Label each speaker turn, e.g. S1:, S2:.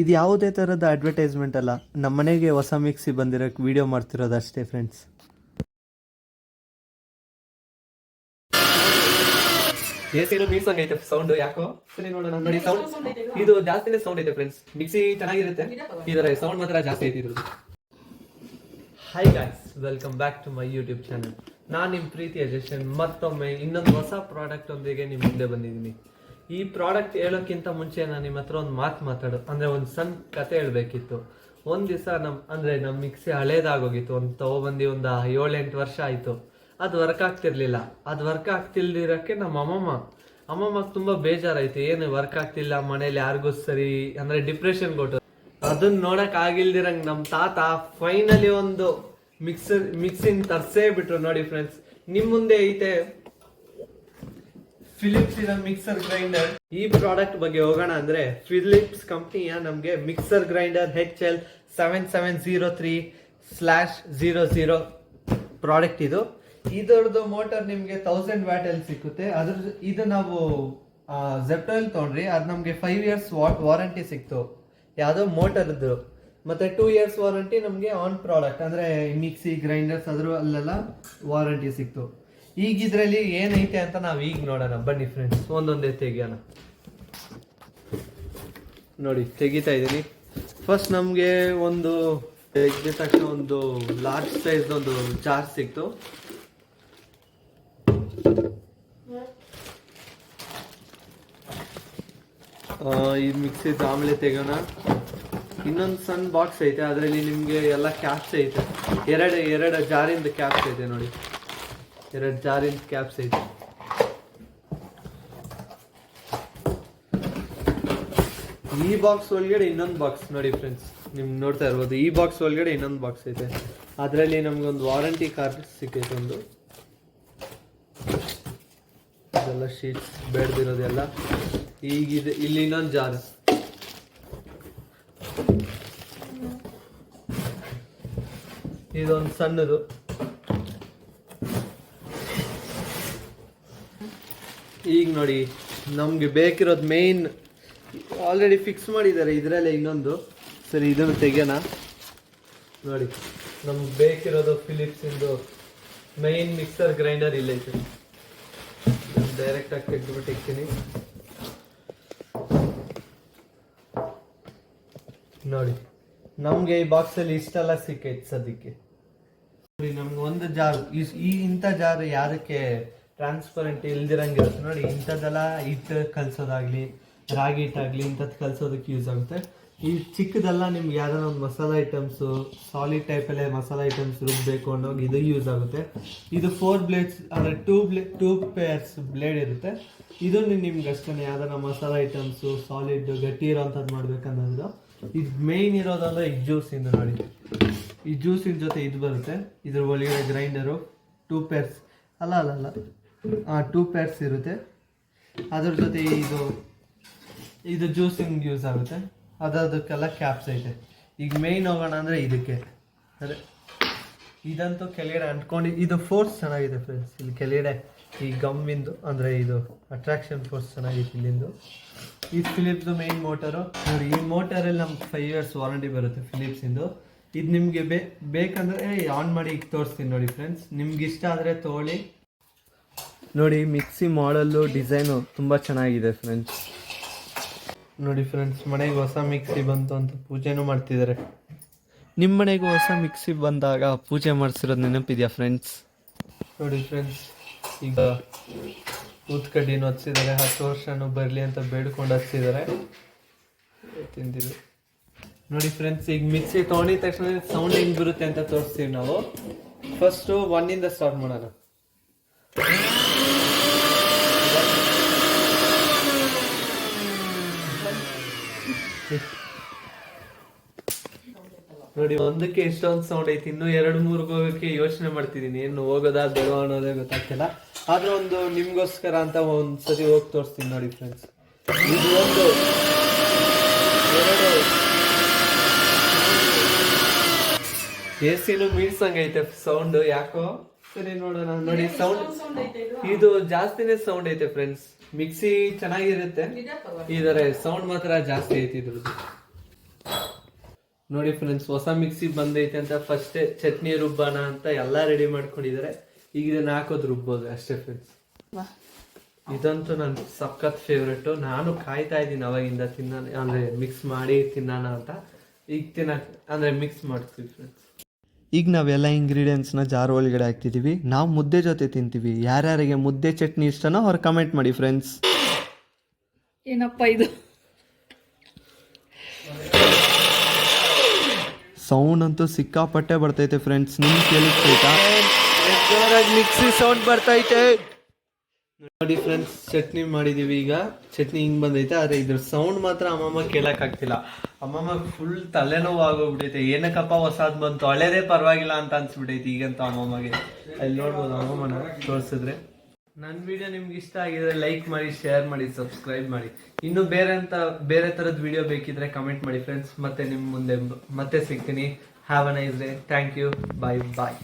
S1: ಇದು ಯಾವುದೇ ಥರದ ಅಡ್ವರ್ಟೈಸ್ಮೆಂಟ್ ಅಲ್ಲ. ನಮ್ಮ ಮನೆಗೆ ಹೊಸ ಮಿಕ್ಸಿ ಬಂದಿರೋ ವಿಡಿಯೋ ಮಾಡ್ತಿರೋದು ಅಷ್ಟೇ ಫ್ರೆಂಡ್ಸ್
S2: ಎಸಿನು ಮೀಸಂಗ್ ಐತೆ ಸೌಂಡ್ ಯಾಕೋ? ಸರಿ ನೋಡೋಣ ನೋಡಿ ಸೌಂಡ್ ಇದು. ಜಾಸ್ತಿನೇ ಸೌಂಡ್ ಐತೆ ಫ್ರೆಂಡ್ಸ್ ಮಿಕ್ಸಿ ಚೆನ್ನಾಗಿರುತ್ತೆ. ಇದರ ಸೌಂಡ್ ಮಾತ್ರ ಜಾಸ್ತಿ ಐತಿ ಇರೋದು. Hi guys welcome back to my YouTube channel ನಾನು ನಿಮ್ಮ ಪ್ರೀತಿ ಜಶನ್ ಮತ್ತೊಮ್ಮೆ ಇನ್ನೊಂದು ಹೊಸ ಪ್ರಾಡಕ್ಟ್ ಒಂದಿಗೆ ನಿಮ್ಮ ಮುಂದೆ ಬಂದಿದ್ದೀನಿ. ಈ ಪ್ರಾಡಕ್ಟ್ ಹೇಳೋಕ್ಕಿಂತ ಮುಂಚೆ ನಾನು ನಿಮ್ಮ ಹತ್ರ ಒಂದು ಮಾತು ಮಾತಾಡು. ಅಂದರೆ ಒಂದು ಸಣ್ಣ ಕತೆ ಹೇಳಬೇಕಿತ್ತು. ಒಂದು ದಿವಸ ನಮ್ಮ ಅಂದರೆ ನಮ್ಮ ಮಿಕ್ಸಿ ಹಳೇದಾಗೋಗಿತ್ತು. ಒಂದು ತಗೊಬಂದು ಒಂದು ಏಳೆಂಟು ವರ್ಷ ಆಯಿತು. ಅದು ವರ್ಕ್ ಆಗ್ತಿರ್ಲಿಲ್ಲ. ಅದು ವರ್ಕ್ ಆಗ್ತಿಲ್ದಿರೋಕ್ಕೆ ನಮ್ಮ ಅಮ್ಮಮ್ಮ ಅಮ್ಮಮ್ಮ ತುಂಬ ಬೇಜಾರಾಯಿತು. ಏನು ವರ್ಕ್ ಆಗ್ತಿಲ್ಲ, ಮನೇಲಿ ಯಾರಿಗೂ ಸರಿ, ಅಂದರೆ ಡಿಪ್ರೆಷನ್ ಕೊಟ್ಟು. ಅದನ್ನ ನೋಡಕ್ ಆಗಿಲ್ದಿರಂಗೆ ನಮ್ಮ ತಾತ ಫೈನಲಿ ಒಂದು ಮಿಕ್ಸರ್ ಮಿಕ್ಸಿನ ತರ್ಸೇ ಬಿಟ್ರು ನೋಡಿ ಫ್ರೆಂಡ್ಸ್ ನಿಮ್ಮ ಮುಂದೆ ಐತೆ ಫಿಲಿಪ್ಸ್ ಇರೋ ಮಿಕ್ಸರ್ ಗ್ರೈಂಡರ್ ಈ ಪ್ರಾಡಕ್ಟ್ ಬಗ್ಗೆ ಹೋಗೋಣ ಅಂದ್ರೆ ಫಿಲಿಪ್ಸ್ ಕಂಪ್ನಿಯ ನಮ್ಗೆ mixer grinder H L seven seven zero three slash zero zero product ಇದು. ಇದರದ್ದು ಮೋಟರ್ ನಿಮ್ಗೆ ತೌಸಂಡ್ ವ್ಯಾಟ್ ಅಲ್ಲಿ ಸಿಕ್ಕುತ್ತೆ. ಅದ್ರ ಇದು ನಾವು ಜೆಪ್ಟೋಲ್ ತೊಗೊಂಡ್ರಿ. ಅದು ನಮ್ಗೆ ಫೈವ್ ಇಯರ್ಸ್ ವಾರಂಟಿ ಸಿಕ್ತು. ಯಾವುದೋ ಮೋಟರ್ದು ಮತ್ತೆ ಟೂ ಇಯರ್ಸ್ ವಾರಂಟಿ ನಮಗೆ ಆನ್ ಪ್ರಾಡಕ್ಟ್ ಅಂದ್ರೆ ಮಿಕ್ಸಿ ಗ್ರೈಂಡರ್ಸ್ ಅದ್ರ ಅಲ್ಲೆಲ್ಲ ವಾರಂಟಿ ಸಿಕ್ತು. ಈಗ ಇದ್ರಲ್ಲಿ ಏನೈತೆ ಅಂತ ನಾವು ಈಗ ನೋಡೋಣ. ಬನ್ನಿ ಫ್ರೆಂಡ್ಸ್ ಒಂದೊಂದೇ ತೆಗಿಯೋಣ. ನೋಡಿ, ತೆಗಿತಾ ಇದ್ದೀನಿ. ಫಸ್ಟ್ ನಮಗೆ ಒಂದು ತೆಗೆದ ತಕ್ಷಣ ಒಂದು ಲಾರ್ಜ್ ಸೈಜ್ ಒಂದು ಚಾರ್ಜ್ ಸಿಕ್ತು. ಈ ಮಿಕ್ಸಿ ಆಮೇಲೆ ತೆಗೋಣ ಇನ್ನೊಂದು ಸಣ್ಣ ಬಾಕ್ಸ್ ಐತೆ, ಅದರಲ್ಲಿ ನಿಮಗೆ ಎಲ್ಲ ಕ್ಯಾಪ್ಸ್ ಐತೆ. ಎರಡು ಎರಡು ಜಾರಿಂದ ಕ್ಯಾಪ್ಸ್ ಐತೆ ನೋಡಿ. ಎರಡು ಜಾರಿಂದ ಕ್ಯಾಪ್ಸ್ ಐತೆ. ಈ ಬಾಕ್ಸ್ ಒಳಗಡೆ ಇನ್ನೊಂದು ಬಾಕ್ಸ್ ನೋಡಿ ಫ್ರೆಂಡ್ಸ್ ನಿಮ್ಗೆ ನೋಡ್ತಾ ಇರ್ಬೋದು, ಈ ಬಾಕ್ಸ್ ಒಳಗಡೆ ಇನ್ನೊಂದು ಬಾಕ್ಸ್ ಐತೆ. ಅದರಲ್ಲಿ ನಮ್ಗೊಂದು ವಾರಂಟಿ ಕಾರ್ಡ್ ಸಿಕ್ಕೈತೆ ಒಂದು. ಇದೆಲ್ಲ ಶೀಟ್ಸ್ ಬೇಡದಿರೋದೆಲ್ಲ. ಈಗಿದೆ, ಇಲ್ಲಿ ಇನ್ನೊಂದು ಜಾರ್ ಇದೊಂದು ಸಣ್ಣದು. ಈಗ ನೋಡಿ, ನಮಗೆ ಬೇಕಿರೋದು ಮೇಯ್ನ್ ಆಲ್ರೆಡಿ ಫಿಕ್ಸ್ ಮಾಡಿದ್ದಾರೆ. ಇದರಲ್ಲೇ ಇನ್ನೊಂದು. ಸರಿ, ಇದನ್ನು ತೆಗೆಯೋಣ. ನೋಡಿ, ನಮ್ಗೆ ಬೇಕಿರೋದು ಫಿಲಿಪ್ಸ್ ಇಂದು ಮೈನ್ ಮಿಕ್ಸರ್ ಗ್ರೈಂಡರ್ ಇಲ್ಲ ಡೈರೆಕ್ಟ್ ಡೈರೆಕ್ಟಾಗಿ ತೆಗೆದುಬಿಟ್ಟಿರ್ತೀನಿ ನೋಡಿ, ನಮಗೆ ಈ ಬಾಕ್ಸ್ ಅಲ್ಲಿ ಇಷ್ಟೆಲ್ಲ ಸಿಕ್ಕೈತೆ ಸದ್ಯಕ್ಕೆ. ನೋಡಿ, ನಮ್ಗೆ ಒಂದು ಜಾರ್ ಈ ಇಂಥ ಜಾರ್ ಯಾರಕ್ಕೆ ಟ್ರಾನ್ಸ್ಪರೆಂಟ್ ಇಲ್ದಿರಂಗಿರುತ್ತೆ ನೋಡಿ, ಇಂಥದ್ದೆಲ್ಲ ಹಿಟ್ಟು ಕಲ್ಸೋದಾಗ್ಲಿ, ರಾಗಿ ಹಿಟ್ಟಾಗ್ಲಿ ಇಂಥದ್ದು ಕಲ್ಸೋದಕ್ಕೆ ಯೂಸ್ ಆಗುತ್ತೆ. ಈ ಚಿಕ್ಕದೆಲ್ಲ ನಿಮ್ಗೆ ಯಾವ್ದಾರ ಒಂದು ಮಸಾಲ ಐಟಮ್ಸು ಸಾಲಿಡ್ ಟೈಪಲ್ಲೇ ಮಸಾಲ ಐಟಮ್ಸ್ ರುಬ್ಬಬೇಕು ಅನ್ನೋಗಿ ಇದು ಯೂಸ್ ಆಗುತ್ತೆ. ಇದು ಫೋರ್ ಬ್ಲೇಡ್ಸ್ ಅಂದರೆ two blade two pairs blade ಇರುತ್ತೆ. ಇದು ನಿಮ್ಗೆ ಅಷ್ಟೇ ಯಾವ್ದಾರ ಮಸಾಲ ಐಟಮ್ಸು ಸಾಲಿಡ್ ಗಟ್ಟಿ ಇರೋಂಥದ್ದು ಮಾಡ್ಬೇಕನ್ನೋದು ಇದು ಮೇಯ್ನ್ ಇರೋದಂದ್ರೆ ಈ ಜ್ಯೂಸಿಂದ ನೋಡಿ. ಈ ಜ್ಯೂಸಿನ ಜೊತೆ ಇದು ಬರುತ್ತೆ. ಇದ್ರ ಒಳಗಡೆ ಗ್ರೈಂಡರು ಟೂ ಪೇರ್ಸ್ ಅಲ್ಲ ಅಲ್ಲ ಅಲ್ಲ. ಟೂ ಪೇರ್ಸ್ ಇರುತ್ತೆ. ಅದ್ರ ಜೊತೆ ಇದು ಇದು ಜ್ಯೂಸಿಂಗ್ ಯೂಸ್ ಆಗುತ್ತೆ. ಅದಕ್ಕೆಲ್ಲ ಕ್ಯಾಪ್ಸ್ ಐತೆ. ಈಗ ಮೇಯ್ನ್ ಹೋಗೋಣ ಅಂದರೆ ಇದಕ್ಕೆ. ಅದೇ. ಇದಂತೂ ಕೆಳಗಡೆ ಅಂಟ್ಕೊಂಡು, ಇದು ಫೋರ್ಸ್ ಚೆನ್ನಾಗಿದೆ ಫ್ರೆಂಡ್ಸ್ ಇಲ್ಲಿ ಕೆಳಗಡೆ ಈ ಗಮ್ಮಿಂದು ಅಂದರೆ ಇದು ಅಟ್ರಾಕ್ಷನ್ ಫೋರ್ಸ್ ಚೆನ್ನಾಗಿತ್ತು ಇಲ್ಲಿಂದು. ಈ ಫಿಲಿಪ್ಸ್ದು ಮೇಯ್ನ್ ಮೋಟರು ನೋಡಿ, ಈ ಮೋಟರಲ್ಲಿ ನಮ್ಗೆ ಫೈವ್ ಇಯರ್ಸ್ ವಾರಂಟಿ ಬರುತ್ತೆ ಫಿಲಿಪ್ಸಿಂದು ಇದು. ನಿಮಗೆ ಬೇಕಂದ್ರೆ ಆನ್ ಮಾಡಿ ಈಗ ತೋರಿಸ್ತೀನಿ ನೋಡಿ ಫ್ರೆಂಡ್ಸ್ ನಿಮ್ಗೆ ಇಷ್ಟ ಆದರೆ ತೊಗೊಳ್ಳಿ ನೋಡಿ ಮಿಕ್ಸಿ ಮಾಡಲ್ಲು ಡಿಸೈನು ತುಂಬ ಚೆನ್ನಾಗಿದೆ ಫ್ರೆಂಡ್ಸ್ ನೋಡಿ ಫ್ರೆಂಡ್ಸ್ ಮನೆಗೆ ಹೊಸ ಮಿಕ್ಸಿ ಬಂತು ಅಂತ ಪೂಜೆನೂ ಮಾಡ್ತಿದ್ದಾರೆ ನಿಮ್ಮ ಮನೆಗೂ ಹೊಸ ಮಿಕ್ಸಿ ಬಂದಾಗ ಪೂಜೆ ಮಾಡಿಸಿರೋದು ನೆನಪಿದೆಯಾ ಫ್ರೆಂಡ್ಸ್ ನೋಡಿ ಫ್ರೆಂಡ್ಸ್ ಈಗ ಕೂತ್ಕಡ್ಡಿನ ಹಚ್ಚಿದ್ದಾರೆ ಹತ್ತು ವರ್ಷನೂ ಬರಲಿ ಅಂತ ಬೇಡ್ಕೊಂಡು ಹಚ್ಚಿದ್ದಾರೆ ತಿಂದಿದ್ದು. ನೋಡಿ ಫ್ರೆಂಡ್ಸ್ ಈಗ ಮಿಕ್ಸಿ ತೊಗೊಂಡಿದ ತಕ್ಷಣ ಸೌಂಡ್ ಹೆಂಗೆ ಬರುತ್ತೆ ಅಂತ ತೋರಿಸ್ತೀವಿ ನಾವು. ಫಸ್ಟು ಒನ್ನಿಂದ ಸ್ಟಾರ್ಟ್ ಮಾಡೋಣ. ನೋಡಿ ಒಂದಕ್ಕೆ ಎಷ್ಟೊಂದು ಸೌಂಡ್ ಐತಿ ಇನ್ನೂ ಎರಡು ಮೂರ್ಗೆ ಹೋಗೋಕ್ಕೆ ಯೋಚನೆ ಮಾಡ್ತಿದ್ದೀನಿ. ಏನು ಹೋಗೋದಾ ಬೇಡ ಅನ್ನೋದೇ ಗೊತ್ತಾಗ್ತಿಲ್ಲ. ಆದ್ರೆ ಒಂದು ನಿಮ್ಗೋಸ್ಕರ ಅಂತ ಒಂದ್ ಸತಿ ಹೋಗಿ ತೋರಿಸ್ತೀನಿ ನೋಡಿ ಫ್ರೆಂಡ್ಸ್ ಇದು ಒಂದು ಎರಡು. ಎ ಸಿನು ಮೀರ್ಸಂಗ್ ಐತೆ ಸೌಂಡ್ ಯಾಕೋ? ಸರಿ ನೋಡೋಣ. ನೋಡಿ ಸೌಂಡ್ ಇದು? ಜಾಸ್ತಿನೇ ಸೌಂಡ್ ಐತೆ ಫ್ರೆಂಡ್ಸ್ ಮಿಕ್ಸಿ ಚೆನ್ನಾಗಿರುತ್ತೆ. ಇದರ ಸೌಂಡ್ ಮಾತ್ರ ಜಾಸ್ತಿ ಐತಿ ಇದ್ರದ್ದು. ನೋಡಿ ಫ್ರೆಂಡ್ಸ್ ಹೊಸ ಮಿಕ್ಸಿ ಬಂದೈತೆ ಅಂತ ಫಸ್ಟ್ ಚಟ್ನಿ ರುಬ್ಬಾನ ಅಂತ ಎಲ್ಲಾ ರೆಡಿ ಮಾಡ್ಕೊಂಡಿದ್ದಾರೆ ಈಗ ಇದನ್ನ ಹಾಕೋದು ರುಬ್ಬೋದು ಅಷ್ಟೇ ಫ್ರೆಂಡ್ಸ್ ಇದಂತೂ ನನ್ ಸಖತ್ ಫೇವ್ರೇಟು ನಾನು ಕಾಯ್ತಾ ಇದ್ದೀನಿ ಅವಾಗಿಂದ ತಿನ್ನ ಅಂದ್ರೆ ಮಿಕ್ಸ್ ಮಾಡಿ ತಿನ್ನೋಣ ಅಂತ. ಈಗ ತಿನ್ನ ಅಂದ್ರೆ ಮಿಕ್ಸ್ ಮಾಡ್ತೀವಿ ಫ್ರೆಂಡ್ಸ್
S1: ಈಗ ನಾವೆಲ್ಲ ಇಂಗ್ರೀಡಿಯೆಂಟ್ಸ್ನ ಜಾರ್ ಒಳಗಡೆ ಹಾಕ್ತಿದ್ದೀವಿ ನಾವು ಮುದ್ದೆ ಜೊತೆ ತಿಂತೀವಿ. ಯಾರ್ಯಾರಿಗೆ ಮುದ್ದೆ ಚಟ್ನಿ ಇಷ್ಟನೋ ಅವ್ರು ಕಮೆಂಟ್ ಮಾಡಿ ಫ್ರೆಂಡ್ಸ್
S3: ಏನಪ್ಪ ಇದು?
S1: ಸೌಂಡ್ ಅಂತೂ ಸಿಕ್ಕಾಪಟ್ಟೆ ಬರ್ತೈತೆ ಫ್ರೆಂಡ್ಸ್ ನಿಮ್ಗೆ ಕೇಳಿಸ್ತೈತಾ
S2: ಜೋರಾಗಿ ಮಿಕ್ಸಿ ಸೌಂಡ್ ಬರ್ತೈತೆ. ನೋಡಿ ಫ್ರೆಂಡ್ಸ್ ಚಟ್ನಿ ಮಾಡಿದೀವಿ ಈಗ. ಚಟ್ನಿ ಹಿಂಗೆ ಬಂದೈತೆ, ಆದ್ರೆ ಇದ್ರ ಸೌಂಡ್ ಮಾತ್ರ ಅಮ್ಮಮ್ಮ ಕೇಳೋಕ್ಕಾಗ್ತಿಲ್ಲ ಅಮ್ಮಮ್ಮ ಫುಲ್ ತಲೆನೋವು ಆಗೋಗ್ಬಿಟ್ಟೈತೆ ಏನಕ್ಕಪ್ಪ ಹೊಸಾದ್ ಬಂತು? ಹಳೇದೇ ಪರವಾಗಿಲ್ಲ ಅಂತ ಅನ್ಸ್ಬಿಟ್ಟೈತೆ ಈಗಂತ ಅಮ್ಮಮ್ಮಗೆ. ಅಲ್ಲಿ ನೋಡ್ಬೋದು ಅಮ್ಮಮ್ಮನ ತೋರಿಸಿದ್ರೆ. ನನ್ನ ವಿಡಿಯೋ ನಿಮ್ಗೆ ಇಷ್ಟ ಆಗಿದ್ರೆ ಲೈಕ್ ಮಾಡಿ ಶೇರ್ ಮಾಡಿ ಸಬ್ಸ್ಕ್ರೈಬ್ ಮಾಡಿ. ಇನ್ನು ಬೇರೆ ಅಂತ, ಬೇರೆ ಥರದ ವಿಡಿಯೋ ಬೇಕಿದ್ರೆ ಕಮೆಂಟ್ ಮಾಡಿ ಫ್ರೆಂಡ್ಸ್ ಮತ್ತೆ ನಿಮ್ಮ ಮುಂದೆ, ಮತ್ತೆ ಸಿಗ್ತೀನಿ. Have a nice day thank you bye bye